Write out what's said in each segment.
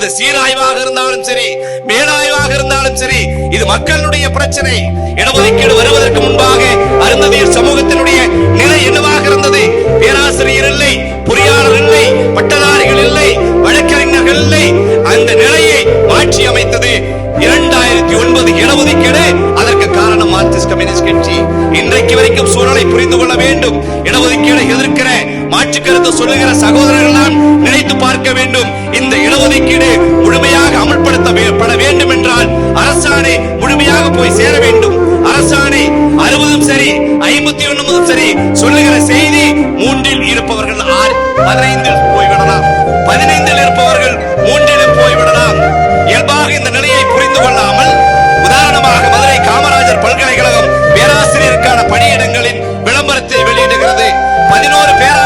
அது சீராய்வாக இருந்தாலும் சரி மேலாய்வாக இருந்தாலும் சரி இது மக்களுடைய பிரச்சனை. இடஒதுக்கீடு வருவதற்கு முன்பாக அருந்ததியர் சமூகத்தினுடைய நிலை என்னவாக இருந்தது? பேராசிரியர் இல்லை பொறியாளர் இல்லை பட்டதாரிகள் இல்லை வழக்கறிஞர்கள் இல்லை. அந்த நிலையை மாற்றி அமைத்தது இரண்டாயிரத்தி ஒன்பது இடஒதுக்கீடு. அதற்கு காரணம் மார்க்சிஸ்ட் கம்யூனிஸ்ட் கட்சி. இன்றைக்கு வரைக்கும் சூழலை புரிந்து கொள்ள வேண்டும். இடஒதுக்கீடு எதிர்க்கிற மாற்று கருத்து சொல்லுகிற சகோதரர்கள் எல்லாம் நினைத்து பார்க்க வேண்டும். ஒதுக்கீடு முழுமையாக அமல்படுத்தப்பட வேண்டும் என்றால் அரசாணை முழுமையாக போய் சேர வேண்டும். அரசாணை அறுபதும் சரி ஐம்பத்தி ஒன்பதும் சரி சொல்லுகிற செய்தி மூன்றில் இருப்பவர்கள் ஆறு பதினைந்தில் போய்விடலாம். பதினைந்தில் இருப்பவர்கள் மூன்றிலும் போய்விடலாம். இயல்பாக இந்த நிலையை புரிந்து கொள்ளாமல் உதாரணமாக மதுரை காமராஜர் பல்கலைக்கழகம் பேராசிரியருக்கான பணியிடங்களின் விளம்பரத்தை வெளியிடுகிறது. பதினோரு பேராசிரியர்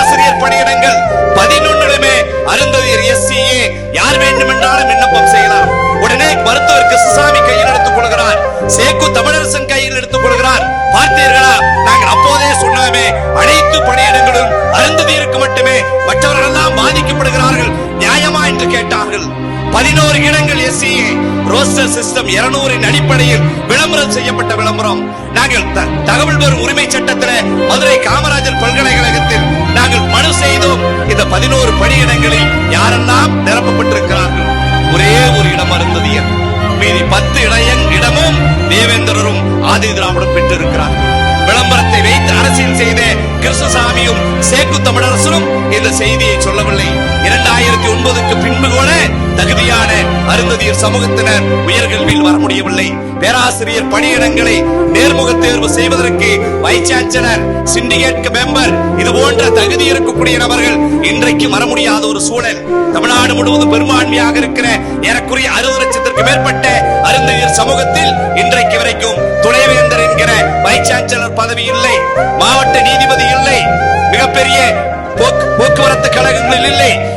யார் வேண்டுமென்றாலும் விண்ணப்பம் செய்யலாம்? உடனே மருத்துவர் கிருஷ்ணசாமி கையில் எடுத்துக் கொள்கிறார். சேக்கு தமிழரசன் கையில் எடுத்துக் கொள்கிறார். பார்த்தீர்களா? நாங்கள் அப்போதே சொன்னாமே அனைத்து பணியிடங்களும் அருந்ததியருக்கு மட்டுமே மற்றவர்கள் எல்லாம் பாதிக்கப்படுகிறார்கள். நியாயமா என்று கேட்டார்கள். பதினோரு இடங்கள் எஸ்சிஏ ரோஸ்டர் சிஸ்டம் இருநூறின் அடிப்படையில் விளம்பரம் செய்யப்பட்ட விளம்பரம். நாங்கள் தகவல் வரும் உரிமை சட்டத்தில் மதுரை காமராஜர் பல்கலைக்கழகத்தில் செய்தோம். இந்த பதினோரு பணியிடங்களில் யாரெல்லாம் நிரப்பப்பட்டிருக்கிறார்கள்? ஒரே ஒரு இடம் இருந்தது மீதி பத்து இடையன் இடமும் தேவேந்திரரும் ஆதி திராவிடம் பெற்றிருக்கிறார் விளம்பரத்தை வைத்து அரசியல் செய்த கிருஷ்ணசாமியும் சேக்கு தமிழரசனும் இந்த செய்தியை சொல்லவில்லை. இரண்டாயிரத்தி ஒன்பதுக்கு பின்பு கூட தகுதியான அருந்ததியர் சமூகத்தினர் உயர்கல்வியில் வர முடியவில்லை. பேராசிரியர் பணியிடங்களை நேர்முக தேர்வு செய்வதற்கு வைஸ் சான்சலர் சிண்டிகேட் மெம்பர் இது போன்ற தகுதி இருக்கக்கூடிய நபர்கள் இன்றைக்கு வர முடியாத ஒரு சூழல். தமிழ்நாடு முழுவதும் பெரும்பான்மையாக இருக்கிற ஏறக்குறைய அறுபது லட்சத்திற்கு மேற்பட்ட அருந்ததியர் சமூகத்தில் இன்றைக்கு வரைக்கும் துணைவேந்தர் என்கிற வைஸ் சான்சலர் பதவி இல்லை. மாவட்ட நீதிபதி இல்லை. மிகப்பெரிய போக்குவரத்து கழக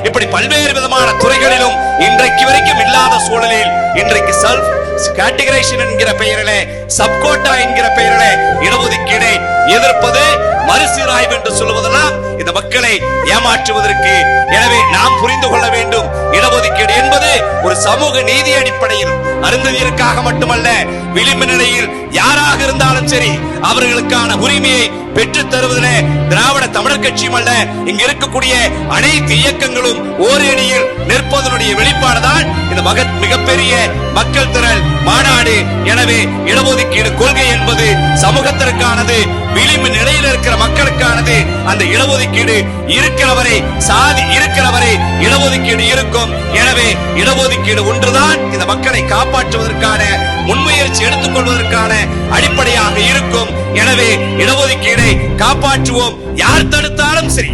இப்படி பல்வேறு விதமான துறைகளிலும் இன்றைக்கு வரைக்கும் இல்லாத சூழலில் இன்றைக்கு செல்ஃப் கேட்டகரைசேஷன் என்கிற பெயரிலே சப்கோட்டா என்கிற பெயரிலே இடஒதுக்கீடை எதிர்ப்பது மறுசீராய்வு என்று சொல்வதெல்லாம் இந்த மக்களை ஏமாற்றுவதற்கு. எனவே நாம் புரிந்து கொள்ள வேண்டும் இடஒதுக்கீடு என்பது ஒரு சமூக நீதி அடிப்படையில் அருந்ததியருக்காக மட்டுமல்ல விளிம்பு நிலையில் யாராக இருந்தாலும் சரி அவர்களுக்கான உரிமையை பெற்று தருவதிலே திராவிட தமிழர் கட்சியும் அல்ல இங்க இருக்கக்கூடிய அனைத்து இயக்கங்களும் ஓரேணியில் நிற்பதனுடைய வெளிப்பாடுதான் இந்த மக மிகப்பெரிய மக்கள் திரள் மாநாடு. எனவே இடஒதுக்கீடு கொள்கை என்பது சமூகத்திற்கானது விளிம்பு நிலையில் இருக்கிற மக்களுக்கானது. அந்த இடஒதுக்கீடு இருக்கிறவரை சாதி இருக்கிறவரை இடஒதுக்கீடு இருக்கும். எனவே இடஒதுக்கீடு ஒன்றுதான் இந்த மக்களை காப்பாற்றுவதற்கான முன்முயற்சி எடுத்துக்கொள்வதற்கான அடிப்படையாக எனவே இடஒதுக்கீடை காப்பாற்றுவோம். யார் தடுத்தாலும் சரி.